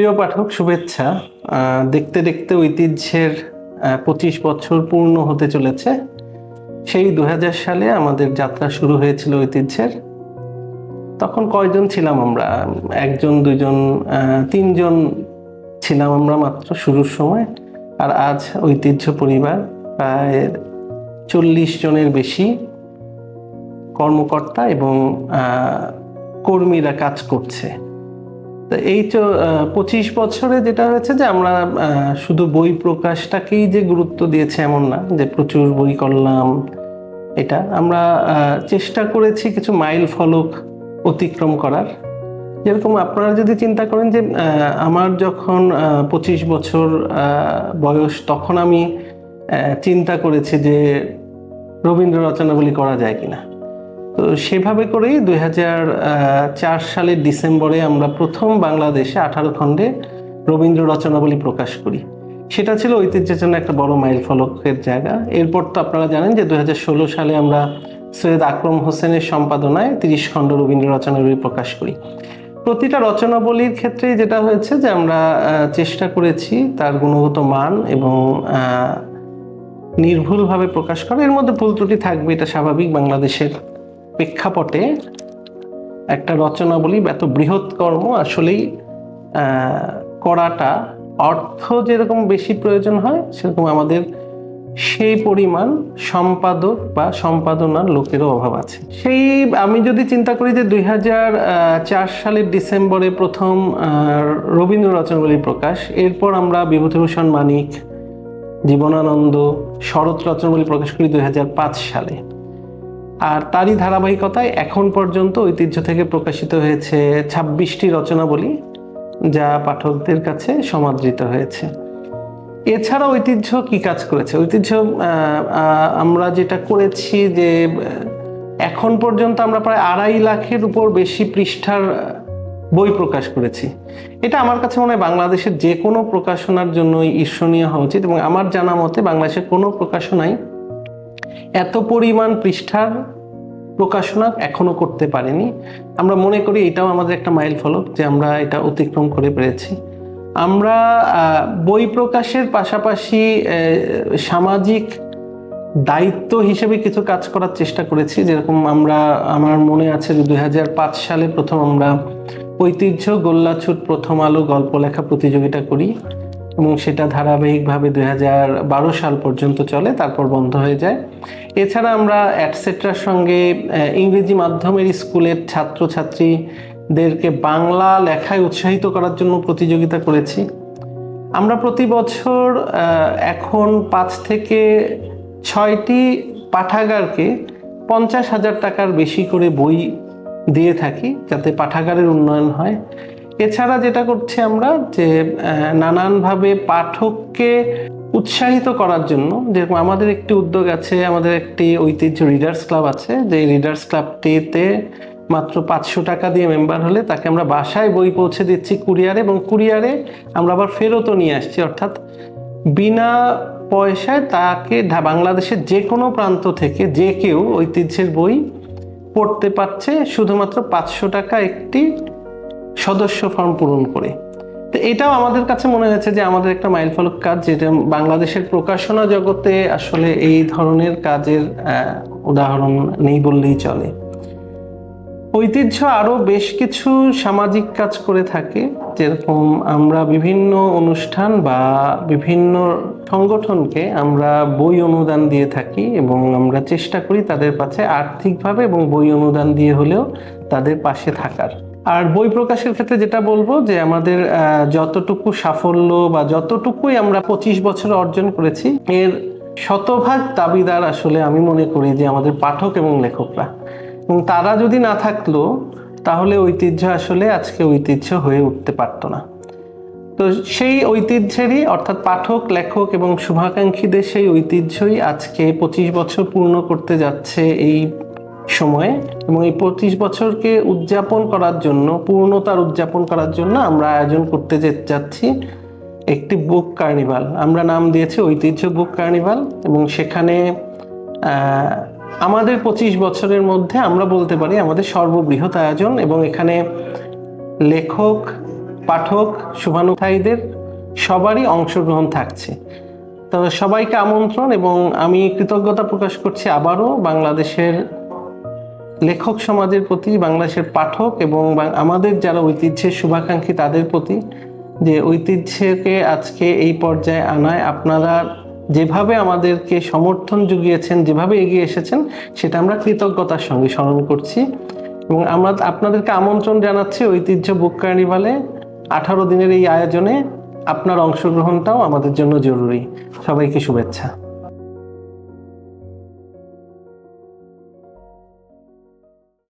প্রিয় পাঠক, শুভেচ্ছা। দেখতে দেখতে ঐতিহ্যের পঁচিশ বছর পূর্ণ হতে চলেছে। সেই দু হাজার সালে আমাদের যাত্রা শুরু হয়েছিল ঐতিহ্যের। তখন কয়জন ছিলাম আমরা? একজন, দুজন তিনজন ছিলাম আমরা মাত্র শুরুর সময়। আর আজ ঐতিহ্য পরিবার প্রায় চল্লিশ জনের বেশি কর্মকর্তা এবং কর্মীরা কাজ করছে। তো এই পঁচিশ বছরে যেটা হয়েছে যে আমরা শুধু বই প্রকাশটাকেই যে গুরুত্ব দিয়েছে এমন না, যে প্রচুর বই করলাম, এটা আমরা চেষ্টা করেছি কিছু মাইল ফলক অতিক্রম করার। যেরকম আপনারা যদি চিন্তা করেন যে আমার যখন পঁচিশ বছর বয়স, তখন আমি চিন্তা করেছি যে রবীন্দ্র রচনাবলী করা যায় কিনা। তো সেভাবে করেই দুই সালের ডিসেম্বরে আমরা প্রথম বাংলাদেশে আঠারো খণ্ডে রবীন্দ্র রচনাবলী প্রকাশ করি। সেটা ছিল ঐতিহ্যের জন্য একটা বড় মাইল ফলকের জায়গা। এরপর তো আপনারা জানেন যে দু হাজার ষোলো সালে আমরা সৈয়দ আকরম হোসেনের সম্পাদনায় তিরিশ খণ্ড রবীন্দ্র রচনাবলী প্রকাশ করি। প্রতিটা রচনাবলীর ক্ষেত্রে যেটা হয়েছে যে আমরা চেষ্টা করেছি তার গুণগত মান এবং নির্ভুলভাবে প্রকাশ করা। এর মধ্যে ভুল ত্রুটি থাকবে, এটা স্বাভাবিক বাংলাদেশের প্রেক্ষাপটে একটা রচনাবলী বা এত বৃহৎ কর্ম, আসলেই করাটা অর্থ যেরকম বেশি প্রয়োজন হয়, সেরকম আমাদের সেই পরিমাণ সম্পাদক বা সম্পাদনার লোকেরও অভাব আছে। সেই, আমি যদি চিন্তা করি যে দুই সালের ডিসেম্বরে প্রথম রবীন্দ্র রচনাবলী প্রকাশ, এরপর আমরা বিভূতিভূষণ মানিক, জীবনানন্দ, শরৎ রচনাবলী প্রকাশ করি দুই হাজার পাঁচ সালে। আর তারই ধারাবাহিকতায় এখন পর্যন্ত ঐতিহ্য থেকে প্রকাশিত হয়েছে ছাব্বিশটি রচনাবলী, যা পাঠকদের কাছে সমাদৃত হয়েছে। এছাড়া ঐতিহ্য কি কাজ করেছে? ঐতিহ্য আমরা যেটা করেছি যে এখন পর্যন্ত আমরা প্রায় আড়াই লাখের উপর বেশি পৃষ্ঠার বই প্রকাশ করেছি। এটা আমার কাছে মনে হয় বাংলাদেশের যে কোনো প্রকাশনার জন্যই ঈর্ষণীয় হওয়া উচিত এবং আমার জানা মতে বাংলাদেশের কোনো প্রকাশনাই এত পরিমাণ পৃষ্ঠার প্রকাশনা এখনও করতে পারেনি। আমরা মনে করি এটাও আমাদের একটা মাইল ফলক যে আমরা এটা অতিক্রম করে পেরেছি। আমরা বই প্রকাশের পাশাপাশি সামাজিক দায়িত্ব হিসেবে কিছু কাজ করার চেষ্টা করেছি। যেরকম আমরা, আমার মনে আছে যে দু হাজার পাঁচ সালে প্রথম আমরা ঐতিহ্য গোল্লাছুট প্রথম আলো গল্প লেখা প্রতিযোগিতা করি। এবং সেটা ধারাবাহিকভাবে দুই বারো সাল পর্যন্ত চলে, তারপর বন্ধ হয়ে যায়। এছাড়া আমরা অ্যাটসেট্রার সঙ্গে ইংরেজি মাধ্যমের স্কুলের ছাত্রছাত্রীদেরকে বাংলা লেখায় উৎসাহিত করার জন্য প্রতিযোগিতা করেছি। আমরা প্রতি বছর এখন পাঁচ থেকে ছয়টি পাঠাগারকে পঞ্চাশ হাজার টাকার বেশি করে বই দিয়ে থাকি, যাতে পাঠাগারের উন্নয়ন হয়। এছাড়া যেটা করছি আমরা যে নানানভাবে পাঠককে উৎসাহিত করার জন্য, যেরকম আমাদের একটি উদ্যোগ আছে, আমাদের একটি ঐতিহ্য রিডার্স ক্লাব আছে, যে রিডার্স ক্লাবটিতে মাত্র পাঁচশো টাকা দিয়ে মেম্বার হলে তাকে আমরা বাসায় বই পৌঁছে দিচ্ছি কুরিয়ারে এবং কুরিয়ারে আমরা আবার ফেরতও নিয়ে আসছি। অর্থাৎ বিনা পয়সায় তাকে বাংলাদেশের যে কোনো প্রান্ত থেকে যে কেউ ঐতিহ্যের বই পড়তে পারছে, শুধুমাত্র পাঁচশো টাকা একটি সদস্য ফর্ম পূরণ করে। তো এটাও আমাদের কাছে মনে হয়েছে যে আমাদের একটা মাইলফলক কাজ, যেটা বাংলাদেশের প্রকাশনা জগতে আসলে এই ধরনের কাজের উদাহরণ নেই বললেই চলে। ঐতিহ্য আরও বেশ কিছু সামাজিক কাজ করে থাকে, যেরকম আমরা বিভিন্ন অনুষ্ঠান বা বিভিন্ন সংগঠনকে আমরা বই অনুদান দিয়ে থাকি এবং আমরা চেষ্টা করি তাদের কাছে আর্থিকভাবে এবং বই অনুদান দিয়ে হলেও তাদের পাশে থাকার। আর বই প্রকাশের ক্ষেত্রে যেটা বলব যে আমাদের যতটুকু সাফল্য বা যতটুকুই আমরা পঁচিশ বছর অর্জন করেছি, এর শতভাগ দাবিদার আসলে আমি মনে করি যে আমাদের পাঠক এবং লেখকরা। এবং তারা যদি না থাকল, তাহলে ঐতিহ্য আসলে আজকে ঐতিহ্য হয়ে উঠতে পারতো না। তো সেই ঐতিহ্যেরই অর্থাৎ পাঠক, লেখক এবং শুভাকাঙ্ক্ষীদের সেই ঐতিহ্যই আজকে পঁচিশ বছর পূর্ণ করতে যাচ্ছে এই সময়ে এবং এই পঁচিশ বছরকে উদযাপন করার জন্য, পূর্ণতার উদযাপন করার জন্য আমরা আয়োজন করতে যাচ্ছি একটি বুক কার্নিভাল। আমরা নাম দিয়েছি ঐতিহ্য বুক কার্নিভাল এবং সেখানে আমাদের পঁচিশ বছরের মধ্যে আমরা বলতে পারি আমাদের সর্ববৃহৎ আয়োজন এবং এখানে লেখক, পাঠক শুভানুধ্যায়ীদের সবারই অংশগ্রহণ থাকছে। তো সবাইকে আমন্ত্রণ এবং আমি কৃতজ্ঞতা প্রকাশ করছি আবারও বাংলাদেশের লেখক সমাজের প্রতি, বাংলাদেশের পাঠক এবং আমাদের যারা ঐতিহ্যের শুভাকাঙ্ক্ষী তাদের প্রতি যে ঐতিহ্যকে আজকে এই পর্যায়ে আনায়, আপনারা যেভাবে আমাদেরকে সমর্থন জুগিয়েছেন, যেভাবে এগিয়ে এসেছেন, সেটা আমরা কৃতজ্ঞতার সঙ্গে স্মরণ করছি। এবং আমরা আপনাদেরকে আমন্ত্রণ জানাচ্ছি ঐতিহ্য বুক কার্নিভালে। আঠারো দিনের এই আয়োজনে আপনার অংশগ্রহণটাও আমাদের জন্য জরুরি। সবাইকে শুভেচ্ছা।